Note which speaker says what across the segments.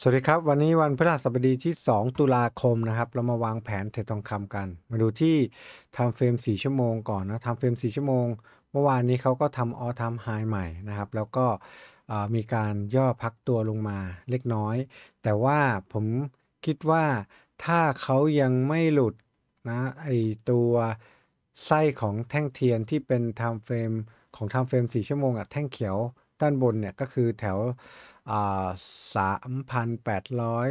Speaker 1: สวัสดีครับ วันนี้วันพฤหัสบดีที่ 2 ตุลาคมนะครับ เรามาวางแผนเทรดทองคำกัน มาดูที่ทำเฟรม 4 ชั่วโมงก่อนนะทำเฟรม 4 ชั่วโมง เมื่อวานนี้เขาก็ทำออทำไฮใหม่นะครับ แล้วก็มีการย่อพักตัวลงมาเล็กน้อย แต่ว่าผมคิดว่าถ้าเขายังไม่หลุดนะไอตัวไส้ของแท่งเทียนที่เป็นไทม์เฟรมของไทม์เฟรม 4 ชั่วโมงอะแท่งเขียว ด้านบนเนี่ยก็คือแถวสามพันแปดร้อย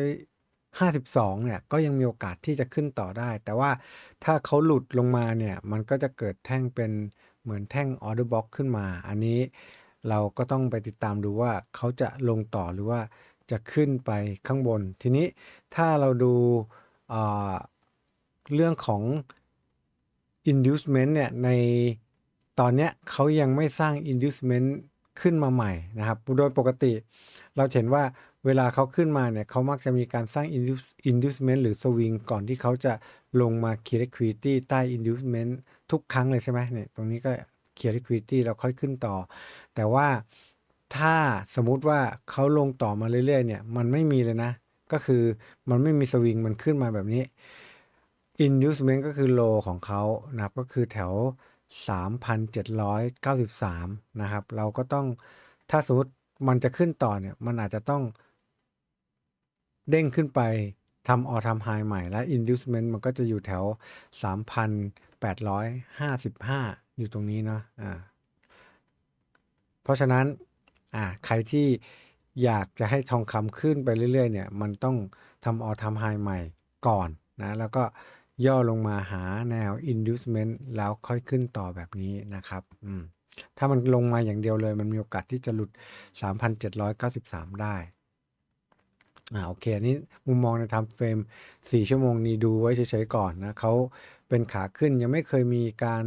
Speaker 1: ห้าสิบสองเนี่ยก็ยังมีโอกาสที่จะขึ้นต่อได้ แต่ว่าถ้าเขาหลุดลงมาเนี่ยมันก็จะเกิดแท่งเป็นเหมือนแท่งออเดอร์บ็อกขึ้นมา อันนี้เราก็ต้องไปติดตามดูว่าเขาจะลงต่อหรือว่าจะขึ้นไปข้างบน ทีนี้ถ้าเราดูเอ่อเรื่องของ inducement เนี่ยในตอนเนี้ยเขายังไม่สร้าง inducement ขึ้นมาใหม่นะครับ โดยปกติ เราเห็นว่าเวลาเขาขึ้นมาเนี่ยเขามักจะมีการสร้าง inducement หรือ swing ก่อนที่เขาจะลงมา create liquidity ใต้ inducement ทุกครั้งเลยใช่ไหมเนี่ยตรงนี้ก็ create liquidity แล้วค่อยขึ้นต่อ แต่ว่าถ้าสมมุติว่าเขาลงต่อมาเรื่อยๆเนี่ยมันไม่มีเลยนะ ก็คือมันไม่มีสวิงมันขึ้นมาแบบนี้ inducement ก็คือ low ของเขานะครับก็คือแถว 3,793 นะครับ เราก็ต้องถ้าสมมติมันจะขึ้นต่อเนี่ย มันอาจจะต้อง เด้งขึ้นไปทำออทำไฮใหม่และ inducement มันก็จะอยู่แถว 3,855 อยู่ตรงนี้เนาะอ่าเพราะฉะนั้นอ่าใครที่อยากจะให้ทองคำขึ้นไปเรื่อยๆเนี่ย มันต้องทำออทำไฮใหม่ก่อนนะ แล้วก็ ย่อลงมาหาแนว inducement แล้วค่อยขึ้นต่อแบบนี้นะครับอืมถ้ามันลงมาอย่างเดียวเลย มันมีโอกาสที่จะหลุด 3,793 ได้อ่าโอเคอันนี้มุมมองใน time frame 4ชั่วโมงนี้ดูไว้เฉยๆก่อนนะเขาเป็นขาขึ้นยังไม่เคยมีการ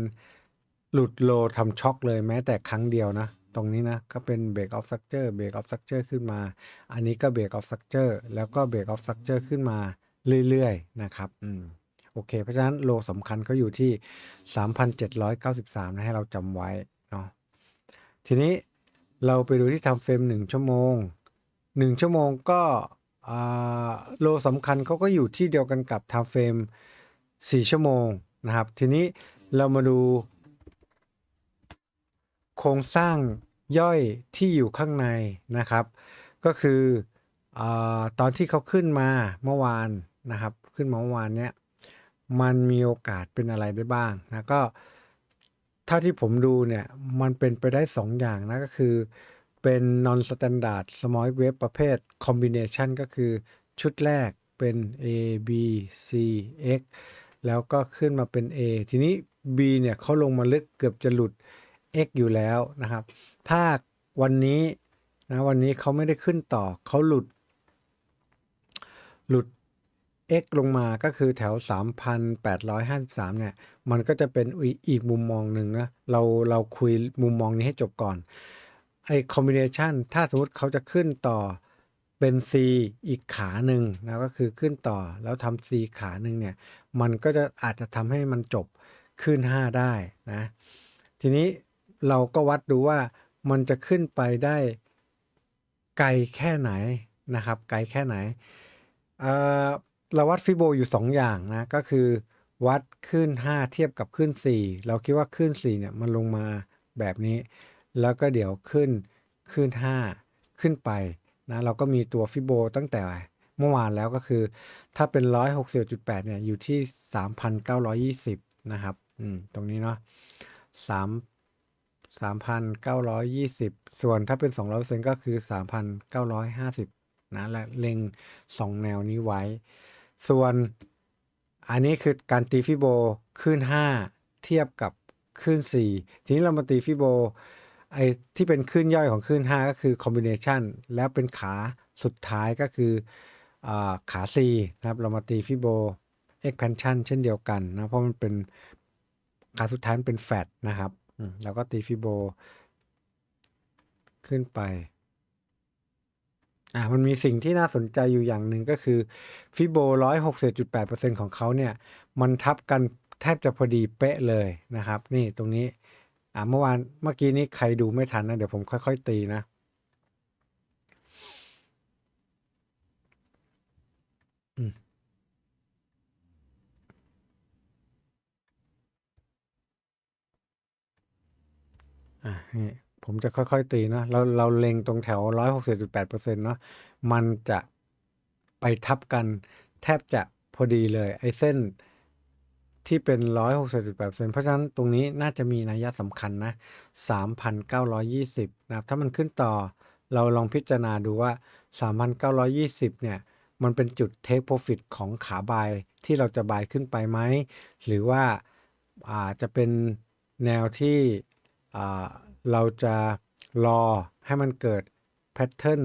Speaker 1: หลุดโลทำช็อคเลยแม้แต่ครั้งเดียวนะ ตรงนี้นะ ก็เป็น break of structure break of structure ขึ้นมา อันนี้ก็ break of structure แล้วก็ break of structure ขึ้นมาเรื่อยๆ นะครับ อืม โอเค เพราะฉะนั้นโลสำคัญเขาอยู่ที่ 3,793 นะให้เราจำไว้เนาะทีนี้เราไปดูที่ทำเฟรม1 ชั่วโมง 1 ชั่วโมงก็โลสำคัญเขาก็อยู่ที่เดียวกันกับ time frame 4ชั่วโมงนะครับ ทีนี้เรามาดู โครงสร้างย่อยที่อยู่ข้างในนะครับ ก็คืออตอนที่เขาขึ้นมาเมื่อวานนะครับ ขึ้นมาเมื่อวานเนี้ย มันมีโอกาสเป็นอะไรได้บ้างนะก็เท่าที่ผมดูเนี่ย มันเป็นไปได้2ออย่างนะก็คือเป็น non standard small wave ประเภท combination ก็คือชุดแรกเป็น A B C X แล้วก็ขึ้นมาเป็น A ทีนี้ B เนี่ยเขาลงมาลึกเกือบจะหลุด X อยู่แล้วนะครับ ถ้าวันนี้นะวันนี้เขาไม่ได้ขึ้นต่อเขาหลุด หลุด X ลงมาก็คือแถว 3,853 เนี่ย มันก็จะเป็นอีกมุมมองหนึ่งนะ เราเราคุยมุมมองนี้ให้จบก่อน ไอ้คอมบิเนชันถ้าสมมติเขาจะขึ้นต่อเป็น C อีกขาหนึ่งนะก็คือขึ้นต่อแล้วทำ C ขาหนึ่งเนี่ย มันก็จะอาจจะทำให้มันจบขึ้น 5 ได้นะ ทีนี้เราก็วัดดูว่ามันจะขึ้นไปได้ไกลแค่ไหนนะครับ ไกลแค่ไหน เราวัดฟิโบอยู่2อย่างนะ ก็คือ วัดขึ้น 5 เทียบกับขึ้น 4 เราคิดว่าขึ้น4เนี่ยมันลงมาแบบนี้ แล้วก็เดี๋ยวขึ้นขึ้น 5 ขึ้นไปนะเราก็มีตัวฟิโบตั้งแต่เมื่อวานแล้วก็คือ ถ้าเป็น 160.8เนี่ยอยู่ที่ 3,920 นะครับอืมตรงนี้เนาะ3 3,920 ส่วนถ้าเป็น 200%ก็คือ 3,950นะและเล็ง 2 แนวนี้ไว้ ส่วนอันนี้คือการตีฟิโบขึ้น 5 เทียบกับขึ้น 4 ทีนี้เรามาตีฟิโบไอที่เป็นขึ้นย่อยของขึ้น 5 ก็คือคอมบิเนชันแล้วเป็นขาสุดท้ายก็คืออาขา C นะครับ เรามาตีฟิโบ expansion เช่นเดียวกันนะ เพราะมันเป็นขาสุดท้ายเป็นแฟตนะครับแล้วก็ตีฟิโบ ขึ้นไป อ่ามันมีสิ่งที่น่าสนใจอยู่อย่างหนึ่งก็คือฟิโบร้อยหกสิบจุดแปดเปอร์เซ็นของเขาเนี่ย มันทับกันแทบจะพอดีเป๊ะเลยนะครับ นี่ตรงนี้อ่าเมื่อวานเมื่อกี้นี้ใครดูไม่ทันนะ เดี๋ยวผมค่อย ๆ ตีนะอืมอ่านี่ ผมจะค่อยๆ ตีเนาะเราเราเล็งตรงแถว 160.8%เนาะมันจะไปทับกันแทบจะพอดีเลย ไอ้เส้นที่เป็น 160.8%เพราะฉะนั้นตรงนี้น่าจะมีนัยสำคัญนะ 3,920 นะครับ ถ้ามันขึ้นต่อเราลองพิจารณาดูว่า 3,920 เนี่ย มันเป็นจุด take profit ของขาบายที่เราจะบายขึ้นไปไหม หรือว่าอาจจะเป็นแนวที่ เราจะรอให้มันเกิดแพทเทิร์น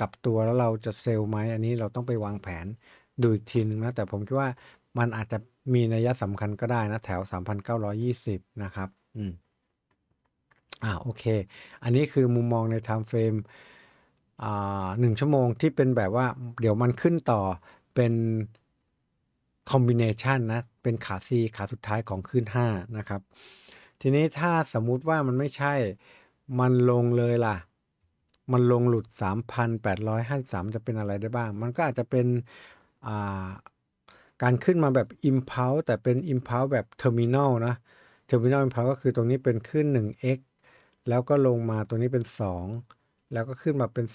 Speaker 1: กับตัวแล้วเราจะเซลล์ไหมอันนี้เราต้องไปวางแผนดูอีกทีนึงนะแต่ผมคิดว่ามันอาจจะมีนัยสำคัญก็ได้นะแถว 3,920 นะครับ อืมอ่าโอเค อันนี้คือมุมมองใน time frame อ่าหนึ่งชั่วโมงที่เป็นแบบว่า เดี๋ยวมันขึ้นต่อเป็นคอมบิเนชันนะ เป็นขา C ขาสุดท้ายของขึ้น 5 นะครับ ทีนี้ถ้าสมมุติว่ามันไม่ใช่ มันลงเลยล่ะ มันลงหลุด 3,853 จะเป็นอะไรได้บ้าง มันก็อาจจะเป็นาการขึ้นมาแบบ impulse แต่เป็น impulse แบบ terminal นะ terminal impulse ก็คือตรงนี้เป็นขึ้น 1x แล้วก็ลงมาตรงนี้เป็น 2 แล้วก็ขึ้นมาเป็น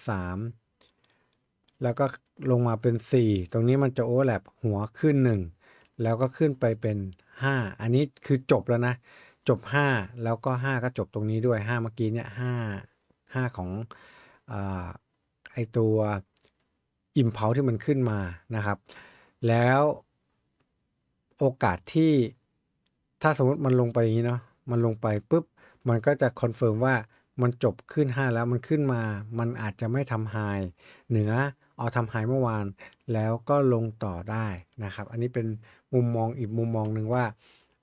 Speaker 1: 3 แล้วก็ลงมาเป็น 4 ตรงนี้มันจะโอเวอร์แลปหัวขึ้น 1 แล้วก็ขึ้นไปเป็น 5 อันนี้คือจบแล้วนะ จบ 5 แล้วก็ 5 ก็จบตรงนี้ด้วย 5 เมื่อกี้เนี่ย5 5 ของอไอตัว impulse ที่มันขึ้นมานะครับ แล้วโอกาสที่ถ้าสมมติมันลงไปอย่างนี้เนาะมันลงไปปุ๊บ มันก็จะคอนเฟิร์มว่ามันจบขึ้น 5 แล้วมันขึ้นมา มันอาจจะไม่ทำไฮเหนือเอาทำไฮเมื่อวาน แล้วก็ลงต่อได้นะครับ อันนี้เป็นมุมมองอีกมุมมองหนึ่งว่า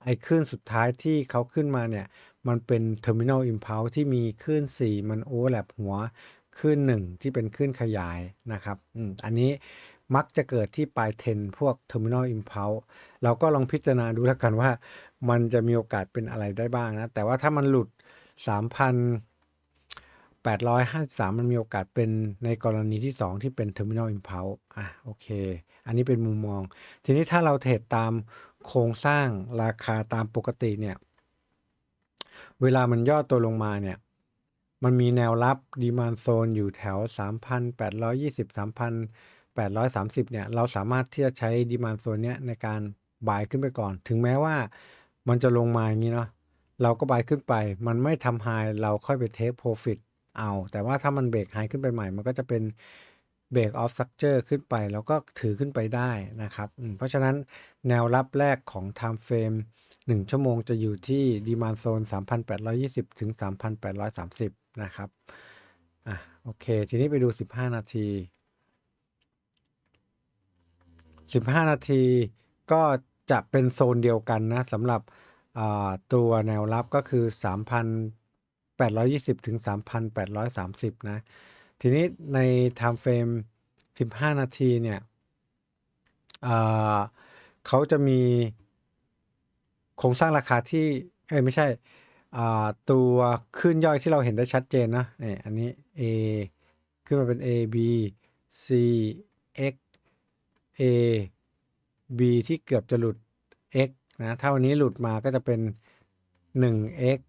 Speaker 1: ไอ้คลื่นสุดท้ายที่เขาขึ้นมาเนี่ย มันเป็น terminal impulse ที่มีคลื่น 4 มันโอเวอร์แลปหัวคลื่น 1 ที่เป็นคลื่นขยายนะครับอันนี้มักจะเกิดที่ปลายเทนพวก terminal impulse เราก็ลองพิจารณาดูแล้วกันว่า มันจะมีโอกาสเป็นอะไรได้บ้างนะ แต่ว่าถ้ามันหลุด 853 มันมีโอกาสเป็นในกรณีที่ 2 ที่เป็น terminal impulse อะโอเค อันนี้เป็นมุมมอง ทีนี้ถ้าเราเทรดตามโครงสร้างราคาตามปกติเนี่ย เวลามันย่อตัวลงมาเนี่ย มันมีแนวรับดีมานโซนอยู่แถว 3,820 3,830 เนี่ย เราสามารถที่จะใช้ดีมานโซนเนี้ยในการบายขึ้นไปก่อน ถึงแม้ว่ามันจะลงมาอย่างนี้เนาะเราก็บายขึ้นไป มันไม่ทำไฮเราค่อยไปเทคโปรฟิต เอา แต่ว่าถ้ามันเบรกไฮขึ้นไปใหม่ มันก็จะเป็นเบรกออฟสักเจอร์ขึ้นไป แล้วก็ถือขึ้นไปได้นะครับ เพราะฉะนั้นแนวรับแรกของ Time Frame 1 ชั่วโมงจะอยู่ที่ดีมานโซน3,820 ถึง 3,830 นะครับ อะ โอเค ทีนี้ไปดู 15 นาที 15 นาทีก็จะเป็นโซนเดียวกันนะสำหรับตัวแนวรับก็คือ 3,820 ถึง 3,830 นะ ทีนี้ใน Time Frame 15 นาทีเนี่ยเขาจะมีโครงสร้างราคาที่เอ้ไม่ใช่ตัวขึ้นย่อยที่เราเห็นได้ชัดเจนนะนี่อันนี้ A ขึ้นมาเป็น A B C X A B ที่เกือบจะหลุด x นะ ถ้าวันนี้หลุดมาก็จะเป็น 1x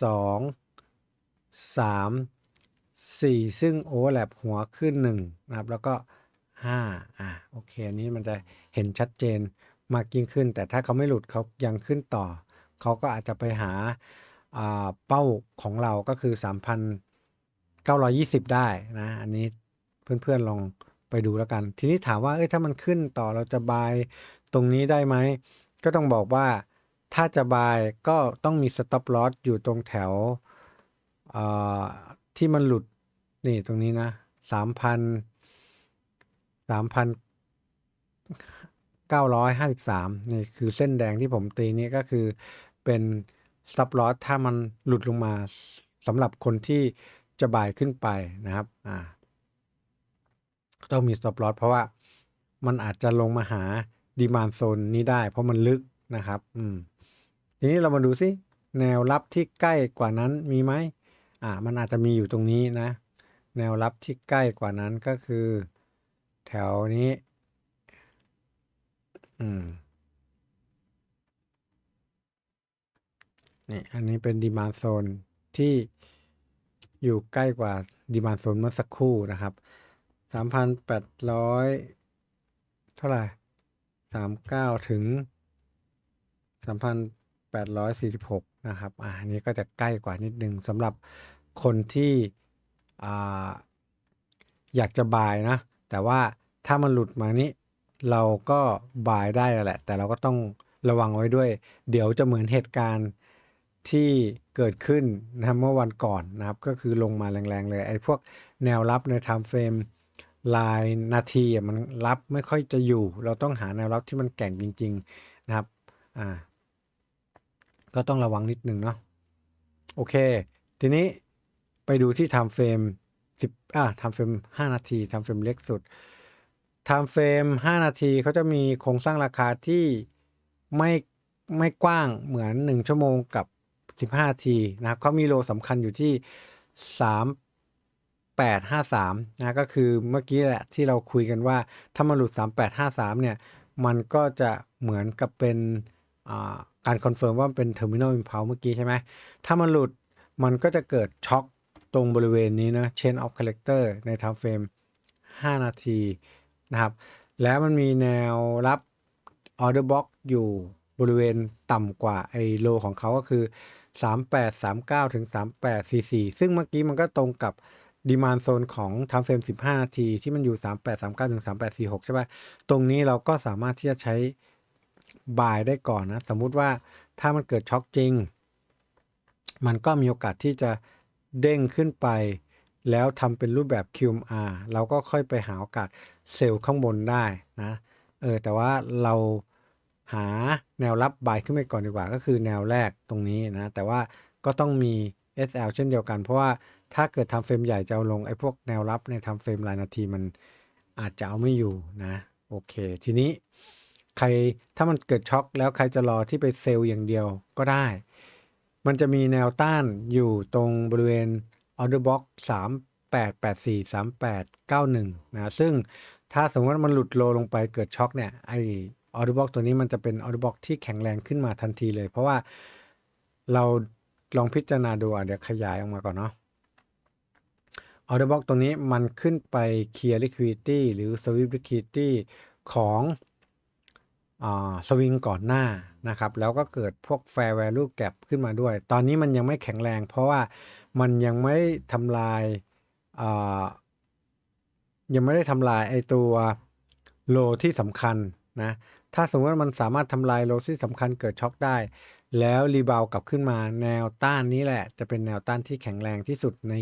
Speaker 1: 2 3 4 ซึ่งโอเวอร์แลปหัวขึ้น1นะครับ แล้วก็ 5 อะโอเคอันนี้มันจะเห็นชัดเจนมากยิ่งขึ้น แต่ถ้าเขาไม่หลุดเขายังขึ้นต่อ เขาก็อาจจะไปหาอ่าเป้าของเราก็คือ 3,920 ได้นะ อันนี้เพื่อนๆลองไปดูแล้วกัน ทีนี้ถามว่าเอ้ยถ้ามันขึ้นต่อเราจะบายตรงนี้ได้ไหม ก็ต้องบอกว่า ถ้าจะบายก็ต้องมี stop loss อยู่ตรงแถวที่มันหลุดนี่ตรงนี้นะ3,000 3,000 953นี่คือเส้นแดงที่ผมตีนี่ก็คือเป็น stop loss ถ้ามันหลุดลงมาสำหรับคนที่จะบายขึ้นไปนะครับอ่าต้องมี stop loss เพราะว่ามันอาจจะลงมาหาดีมานโซนนี้ได้ เพราะมันลึกนะครับ อืม ทีนี้เรามาดูซิแนวรับที่ใกล้กว่านั้นมีไหมอ่ามันอาจจะมีอยู่ตรงนี้นะ แนวรับที่ใกล้กว่านั้นก็คือ แถวนี้ อืมนี่อันนี้เป็นดีมานโซนที่อยู่ใกล้กว่าดีมานโซนเมื่อสักครู่นะครับสามพันแปดร้อยเท่าไหร่สามเก้าถึงสามพัน แปดร้อยสี่สิบหกนะครับ อ่านี้ก็จะใกล้กว่านิดนึงสำหรับคนที่อ่าอยากจะบายนะ แต่ว่าถ้ามันหลุดมานี้ เราก็บายได้แล้วแหละ แต่เราก็ต้องระวังไว้ด้วย เดี๋ยวจะเหมือนเหตุการณ์ที่เกิดขึ้นนะครับเมื่อวันก่อนนะครับ ก็คือลงมาแรงๆเลย ไอ้พวกแนวรับใน time frame ลายนาทีมันรับไม่ค่อยจะอยู่ เราต้องหาแนวรับที่มันแก่งจริง ๆ นะครับ อ่า ก็ต้องระวังนิดนึงเนาะโอเค ทีนี้ไปดูที่ time frame 10อ่า time frame 5 นาที time frame เล็กสุด time frame 5 นาทีเขาจะมีโครงสร้างราคาที่ไม่ไม่กว้างเหมือน 1 ชั่วโมงกับ 15นาทีนะครับเขามีโลสำคัญอยู่ที่3853 นะ ก็คือเมื่อกี้แหละที่เราคุยกันว่า ถ้ามันหลุด 3853 เนี่ย มันก็จะเหมือนกับเป็นอ่า การคอนเฟิร์มว่าเป็น Terminal Impulse เมื่อกี้ใช่ไหม ถ้ามันหลุดมันก็จะเกิดช็อคตรงบริเวณนี้นะ Chain of Character ใน time frame 5 นาทีนะครับ แล้วมันมีแนวรับ Order Block อยู่บริเวณต่ำกว่าไอโลของเขาก็คือ 3839 ถึง 3844 ซึ่งเมื่อกี้มันก็ตรงกับดีมานโซนของ time frame 15 นาที ที่มันอยู่ 3839 ถึง 3846 ใช่ป่ะ ตรงนี้เราก็สามารถที่จะใช้ บายได้ก่อนนะ สมมุติว่าถ้ามันเกิดช็อคจริง มันก็มีโอกาสที่จะเด้งขึ้นไป แล้วทำเป็นรูปแบบ QMR เราก็ค่อยไปหาโอกาสเซลล์ข้างบนได้นะเออแต่ว่าเราหาแนวรับบายขึ้นไปก่อนดีกว่า ก็คือแนวแรกตรงนี้นะแต่ว่าก็ต้องมี SL เช่นเดียวกัน เพราะว่าถ้าเกิดทำเฟรมใหญ่จะเอาลงไอ้พวกแนวรับในทำเฟรมรายนาทีมันอาจจะเอาไม่อยู่นะโอเค ทีนี้ ใครถ้ามันเกิดช็อคแล้วใครจะรอที่ไปเซลล์อย่างเดียวก็ได้ มันจะมีแนวต้านอยู่ตรงบริเวณ order box 3884 3891นะซึ่งถ้าสมมติว่ามันหลุดโลลงไปเกิดช็อคเนี่ยไอ้ order box ตัวนี้มันจะเป็น order box ที่แข็งแรงขึ้นมาทันทีเลย เพราะว่าเราลองพิจารณาดูเดี๋ยวขยายออกมาก่อนเนาะ order box ตัวนี้มันขึ้นไป clear liquidity หรือ sweep liquidity ของ สวิงก่อนหน้านะครับ แล้วก็เกิดพวก fair value gap ขึ้นมาด้วย ตอนนี้มันยังไม่แข็งแรง เพราะว่ามันยังไม่ทำลายยังไม่ได้ทำลายไอตัวโลที่สำคัญนะ ถ้าสมมติว่ามันสามารถทำลายโลที่สำคัญเกิดช็อคได้ แล้วรีบาวกลับขึ้นมาแนวต้านนี้แหละ จะเป็นแนวต้านที่แข็งแรงที่สุดใน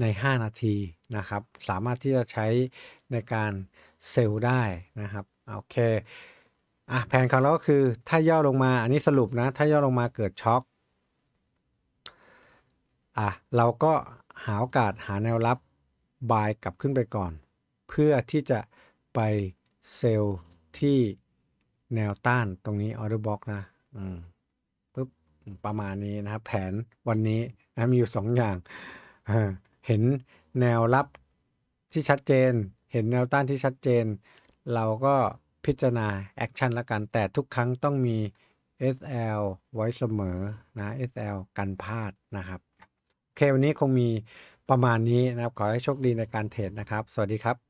Speaker 1: ใน 5 นาทีนะครับ สามารถที่จะใช้ในการเซลล์ได้นะครับ โอเค อะแผนของเราก็คือถ้าย่อลงมาอันนี้สรุปนะ ถ้าย่อลงมาเกิดช็อคอะเราก็หาโอกาสหาแนวรับบายกลับขึ้นไปก่อน เพื่อที่จะไปเซลล์ที่แนวต้านตรงนี้ order box นะอืมปุ๊บประมาณนี้นะครับ แผนวันนี้นะมีอยู่สองอย่างเห็นแนวรับที่ชัดเจน เห็นแนวต้านที่ชัดเจน เราก็ พิจารณาแอคชั่นละกัน แต่ทุกครั้งต้องมี SL ไว้เสมอนะ SL กันพลาดนะครับโอเควันนี้คงมีประมาณนี้นะครับ ขอให้โชคดีในการเทรดนะครับ สวัสดีครับ